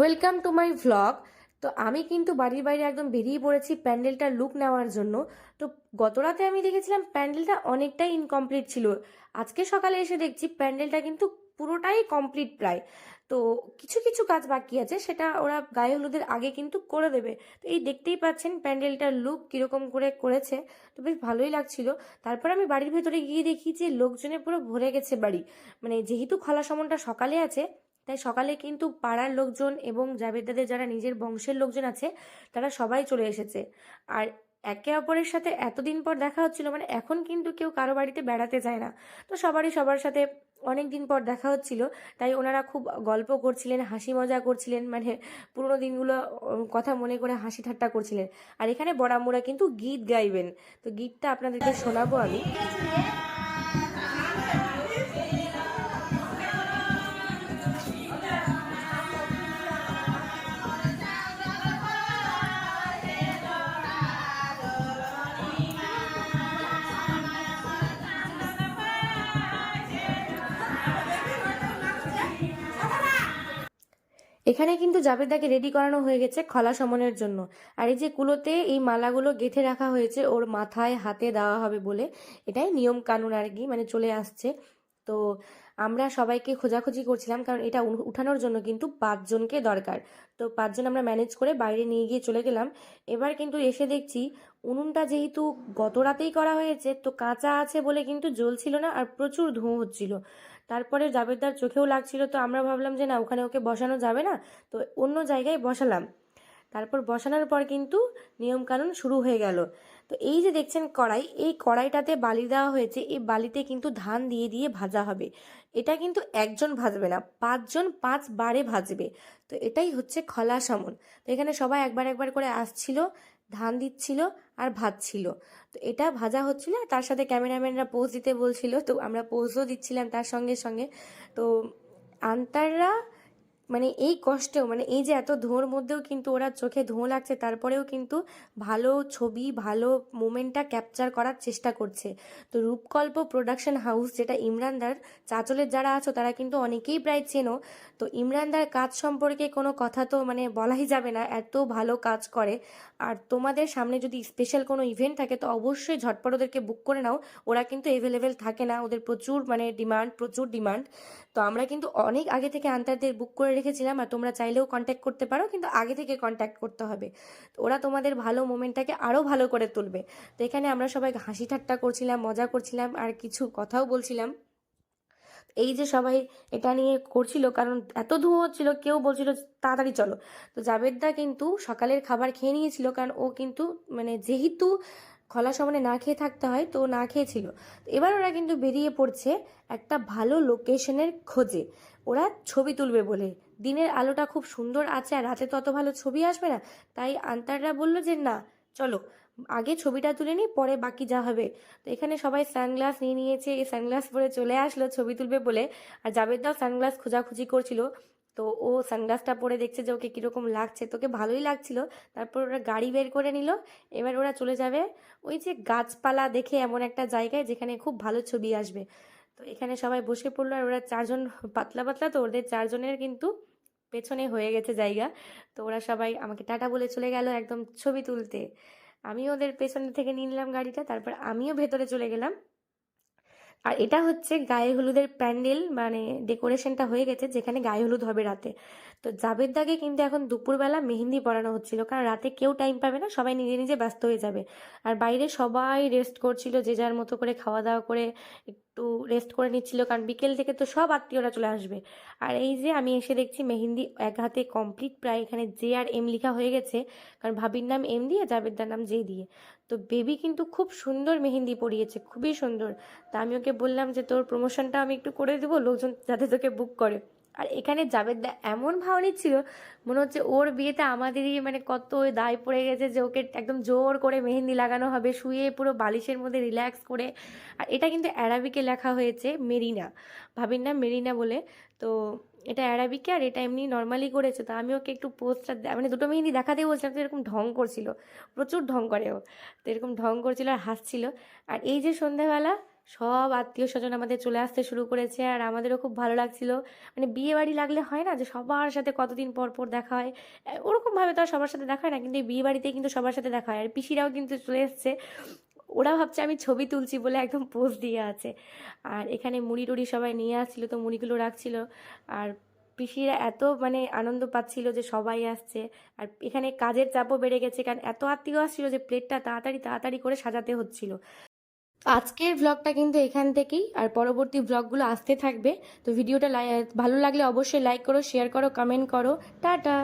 Welcome to my vlog তো আমি কিন্তু বাড়ির বাইরে একদম বেরিয়ে পড়েছি প্যান্ডেলটার লুক নেওয়ার জন্য। তো গত রাতে আমি দেখেছিলাম প্যান্ডেলটা অনেকটাই ইনকমপ্লিট ছিল। আজকে সকালে এসে দেখছি প্যান্ডেলটা কিন্তু পুরোটাই কমপ্লিট প্রায়। তো কিছু কিছু কাজ বাকি আছে, সেটা ওরা গায়ে হলুদের আগে কিন্তু করে দেবে। তো এই দেখতেই পাচ্ছেন প্যান্ডেলটার লুক কীরকম করে করেছে। তো বেশ ভালোই লাগছিল। তারপর আমি বাড়ির ভেতরে গিয়ে দেখি যে লোকজনে পুরো ভরে গেছে বাড়ি। মানে যেহেতু খোলা সমনটা সকালে আছে তাই সকালে কিন্তু পাড়ার লোকজন এবং জাবেদাদের যারা নিজের বংশের লোকজন আছে, তারা সবাই চলে এসেছে। আর একে অপরের সাথে এতদিন পর দেখা হচ্ছিল মানে এখন কিন্তু কেউ কারও বাড়িতে বেড়াতে যায় না। তো সবারই সবার সাথে অনেক দিন পর দেখা হচ্ছিল, তাই ওনারা খুব গল্প করছিলেন, হাসি মজা করছিলেন মানে পুরোনো দিনগুলো কথা মনে করে হাসি ঠাট্টা করছিলেন। আর এখানে বড়ামুড়া কিন্তু গীত গাইবেন। তো গীতটা আপনাদেরকে শোনাবো আমি। এখানে কিন্তু জাবেদাকে রেডি করানো হয়ে গেছে খলা সমনের জন্য। আর এই যে কুলোতে এই মালাগুলো গেঁথে রাখা হয়েছে, ওর মাথায় হাতে দেওয়া হবে বলে। এটাই নিয়ম কানুন আর কি মানে চলে আসছে। তো আমরা সবাইকে খোঁজাখুঁজি করছিলাম কারণ এটা উঠানোর জন্য কিন্তু পাঁচজনকে দরকার। তো পাঁচজন আমরা ম্যানেজ করে বাইরে নিয়ে গিয়ে চলে গেলাম। এবার কিন্তু এসে দেখছি উনুনটা যেহেতু গত রাতেই করা হয়েছে, তো কাঁচা আছে বলে কিন্তু জ্বলছিল না আর প্রচুর ধোঁয়া হচ্ছিল। তারপরে জাবেদার চোখেও লাগছিল, তো আমরা ভাবলাম যে না, ওখানে ওকে বসানো যাবে না, তো অন্য জায়গায় বসালাম। তারপর বসানোর পর কিন্তু নিয়মকানুন শুরু হয়ে গেল। তো এই যে দেখছেন কড়াই, এই কড়াইটাতে বালি দেওয়া হয়েছে, এই বালিতে কিন্তু ধান দিয়ে দিয়ে ভাজা হবে। এটা কিন্তু একজন ভাজবে না, পাঁচজন পাঁচ বারে ভাজবে। তো এটাই হচ্ছে খলা সমন। তো এখানে সবাই একবার একবার করে আসছিল, ধান দিচ্ছিল আর ভাজছিল। তো এটা ভাজা হচ্ছিল আর তার সাথে ক্যামেরাম্যানরা পোজ দিতে বলছিল। তো আমরা পোজও দিচ্ছিলাম তার সঙ্গে সঙ্গে। তো আন্তাররা মানে এই কষ্টেও মানে এই যে এত ধোঁয়ার মধ্যেও কিন্তু ওরা চোখে ধোঁয়া লাগছে, তারপরেও কিন্তু ভালো ছবি, ভালো মোমেন্টটা ক্যাপচার করার চেষ্টা করছে। তো রূপকল্প প্রোডাকশন হাউস যেটা ইমরানদার চাচলের যারা আছো, তারা কিন্তু অনেকেই প্রায় চেনো। তো ইমরানদার কাজ সম্পর্কে কোনো কথা তো মানে বলাই যাবে না, এত ভালো কাজ করে। আর তোমাদের সামনে যদি স্পেশাল কোনো ইভেন্ট থাকে, তো অবশ্যই ঝটপট ওদেরকে বুক করে নাও। ওরা কিন্তু অ্যাভেলেবেল থাকে না, ওদের প্রচুর মানে ডিমান্ড প্রচুর ডিমান্ড তো আমরা কিন্তু অনেক আগে থেকে আন্তারদের বুক করে রেখেছিলাম আর তোমরা চাইলেও কন্ট্যাক্ট করতে পারো, কিন্তু আগে থেকে কন্ট্যাক্ট করতে হবে। ওরা তোমাদের ভালো মোমেন্টটাকে আরও ভালো করে তুলবে। তো এখানে আমরা সবাই হাসি ঠাট্টা করছিলাম, মজা করছিলাম আর কিছু কথাও বলছিলাম। এই যে সবাই এটা নিয়ে করছিল, কারণ এত ধোঁয়া হচ্ছিল, কেউ বলছিল তাড়াতাড়ি চলো। তো জাবেদদা কিন্তু সকালের খাবার খেয়ে নিয়েছিল, কারণ ও কিন্তু মানে যেহেতু খলা সমানে না খেয়ে থাকতে হয়, তো না খেয়েছিল। এবার ওরা কিন্তু বেরিয়ে পড়ছে একটা ভালো লোকেশনের খোঁজে। ওরা ছবি তুলবে বলে দিনের আলোটা খুব সুন্দর আছে আর রাতে তো অত ভালো ছবি আসবে না। তাই আন্তাররা বলল যে, না, চলো, আগে ছবিটা তুলে নিই, পরে বাকি যা হবে। তো এখানে সবাই সানগ্লাস নিয়ে নিয়েছে, এই সানগ্লাস পরে চলে আসলো, ছবি তুলবে বলে। আর জাবেদদাও সানগ্লাস খোঁজাখুঁজি করছিল। তো ও সানগ্লাসটা পরে দেখছে যে, ওকে কীরকম লাগছে? তোকে ভালোই লাগছিল। তারপর ওরা গাড়ি বের করে নিল। এবার ওরা চলে যাবে ওই যে গাছপালা দেখে এমন একটা জায়গায় যেখানে খুব ভালো ছবি আসবে। তো এখানে সবাই বসে পড়ল আর ওরা চারজন, পাতলা পাতলা তো, ওদের চারজনের কিন্তু পেছনে হয়ে গেছে জায়গা। তো ওরা সবাই আমাকে টাটা বলে চলে গেল একদম ছবি তুলতে। আমি ওদের পেছনে থেকে নিয়ে নিলাম গাড়িটা, তারপর আমিও ভেতরে চলে গেলাম। আর এটা হচ্ছে গায়ে হলুদের প্যান্ডেল মানে ডেকোরেশনটা হয়ে গেছে যেখানে গায়ে হলুদ হবে রাতে। তো জাবেদ দাগে কিন্তু এখন দুপুরবেলা মেহেন্দি পরানো হচ্ছিল, কারণ রাতে কেউ টাইম পাবে না, সবাই নিজে নিজে ব্যস্ত হয়ে যাবে। আর বাইরে সবাই রেস্ট করছিল যে যার মতো করে খাওয়া দাওয়া করে একটু রেস্ট করে নিচ্ছিল, কারণ বিকেল থেকে তো সব আত্মীয়রা চলে আসবে। আর এই যে আমি এসে দেখছি মেহেন্দি এক হাতে কমপ্লিট প্রায় এখানে জে আর এম লিখা হয়ে গেছে, কারণ ভাবির নাম এম দিয়ে জাবেদদার নাম জে দিয়ে। তো বেবি কিন্তু খুব সুন্দর মেহেন্দি পরিয়েছে, খুবই সুন্দর। তা আমি ওকে বললাম যে তোর প্রমোশনটা আমি একটু করে দেবো, লোকজন যাতে তোকে বুক করে। আর এখানে জাবেদদা এমন ভাও নিচ্ছিল মনে হচ্ছে ওর বিয়েতে আমাদেরই মানে কত দায় পড়ে গেছে যে ওকে একদম জোর করে মেহেন্দি লাগানো হবে, শুয়ে পুরো বালিশের মধ্যে রিল্যাক্স করে। আর এটা কিন্তু অ্যারাবিকে লেখা হয়েছে মেরিনা, ভাবির নাম মেরিনা বলে। তো এটা অ্যারাবিকে আর এটা এমনি নর্মালি করেছে, তো আমি ওকে একটু পোস্টটা মানে দুটো মেহেন্দি দেখাতে বলছিলাম, তো এরকম ঢং করছিল, প্রচুর ঢং করে ও। তো এরকম ঢং করছিল আর হাসছিল। আর এই যে সন্ধ্যাবেলা সব আত্মীয় স্বজন আমাদের চলে আসতে শুরু করেছে আর আমাদেরও খুব ভালো লাগছিল। মানে বিয়ে বাড়ি লাগলে হয় না যে সবার সাথে কতদিন পর পর দেখা হয়? ওরকমভাবে তো আর সবার সাথে দেখা হয় না, কিন্তু এই বিয়ে বাড়িতে কিন্তু সবার সাথে দেখা হয়। আর পিসিরাও কিন্তু চলে এসছে। ওরা ভাবছে আমি ছবি তুলছি বলে একদম পোজ দিয়ে আছে। আর এখানে মুড়ি টুড়ি সবাই নিয়ে আসছিল, তো মুড়িগুলো রাখছিল। আর পিসিরা এত মানে আনন্দ পাচ্ছিল যে সবাই আসছে। আর এখানে কাজের চাপও বেড়ে গেছে, কারণ এত আত্মীয় আসছিল যে প্লেটটা তাড়াতাড়ি তাড়াতাড়ি করে সাজাতে হচ্ছিল। তো আজকের ব্লগটা কিন্তু এখান থেকেই, আর পরবর্তী ব্লগগুলো আসতে থাকবে। তো ভিডিওটা ভালো লাগলে অবশ্যই লাইক করো শেয়ার করো কমেন্ট করো। টাটা!